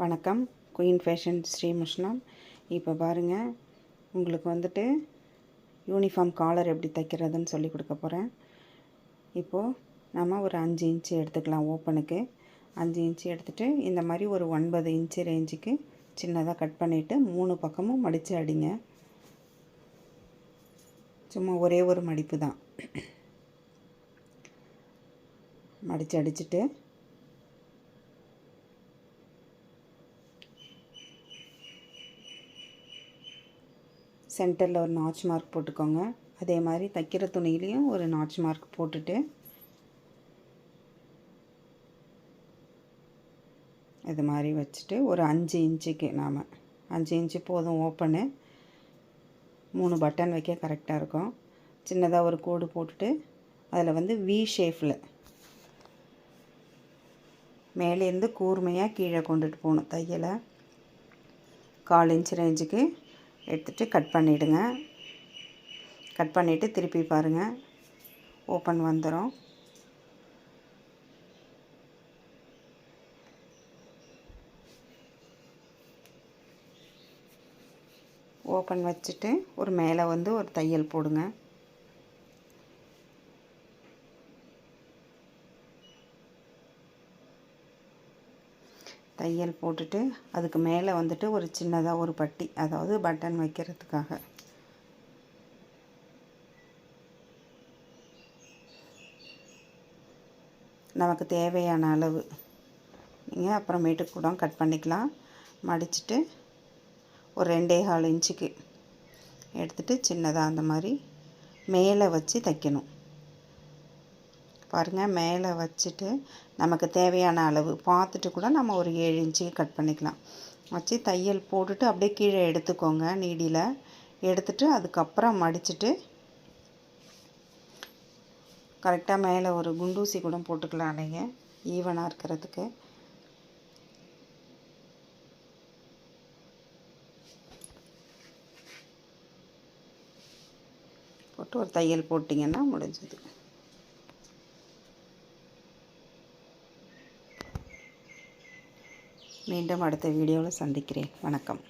வணக்கம். Queen fashion Srimushnam இப்போ பாருங்கள் உங்களுக்கு வந்துட்டு யூனிஃபார்ம் காலர் எப்படி தைக்கிறதுன்னு சொல்லி கொடுக்க போகிறேன் இப்போது நம்ம ஒரு அஞ்சு இன்ச்சு எடுத்துக்கலாம் ஓப்பனுக்கு அஞ்சு இன்ச்சு எடுத்துகிட்டு இந்த மாதிரி ஒரு ஒன்பது இன்ச்சு ரேஞ்சுக்கு சின்னதாக கட் பண்ணிவிட்டு மூணு பக்கமும் மடித்து அடிங்க. சும்மா ஒரே ஒரு மடிப்பு தான். மடித்து அடிச்சுட்டு சென்டரில் ஒரு நாச் மார்க் போட்டுக்கோங்க. அதே மாதிரி தைக்கிற துணியிலையும் ஒரு நாச் மார்க் போட்டுட்டு இது மாதிரி வச்சுட்டு ஒரு அஞ்சு இன்ச்சுக்கு நாம் அஞ்சு இன்ச்சு போதும் ஓப்பனு மூணு பட்டன் வைக்க கரெக்டாக இருக்கும். சின்னதாக ஒரு கோடு போட்டுட்டு அதில் வந்து வி ஷேஃபில் மேலேருந்து கூர்மையாக கீழே கொண்டுட்டு போகணும் தையலை. கால் இன்ச் ரேஞ்சுக்கு எடுத்துகிட்டு கட் பண்ணிவிடுங்க கட் பண்ணிவிட்டு திருப்பி பாருங்கள் ஓப்பன் வந்துடும் ஓப்பன் வச்சுட்டு ஒரு மேலே வந்து ஒரு தையல் போடுங்க. தையல் போட்டுட்டு அதுக்கு மேலே வந்துட்டு ஒரு சின்னதாக ஒரு பட்டி அதாவது பட்டன் வைக்கிறதுக்காக. நமக்கு தேவையான அளவு. நீங்கள் அப்புறமேட்டு கூட கட் பண்ணிக்கலாம். மடிச்சுட்டு ஒரு ரெண்டே கால் இன்ச்சுக்கு எடுத்துகிட்டு சின்னதாக அந்த மாதிரி மேலே வச்சு தைக்கணும். பாருங்கள் மேலே வச்சுட்டு நமக்கு தேவையான அளவு பார்த்துட்டு கூட நம்ம ஒரு ஏழு இன்ச்சுக்கு கட் பண்ணிக்கலாம். வச்சு தையல் போட்டுட்டு அப்படியே கீழே எடுத்துக்கோங்க நீடியில் எடுத்துட்டு அதுக்கப்புறம் மடிச்சுட்டு கரெக்டாக மேலே ஒரு குண்டூசி கூட போட்டுக்கலாம் நீங்கள் ஈவனாக இருக்கிறதுக்கு. போட்டு ஒரு தையல் போட்டிங்கன்னா முடிஞ்சது. மீண்டும் அடுத்த வீடியோவில் சந்திக்கிறேன். வணக்கம்.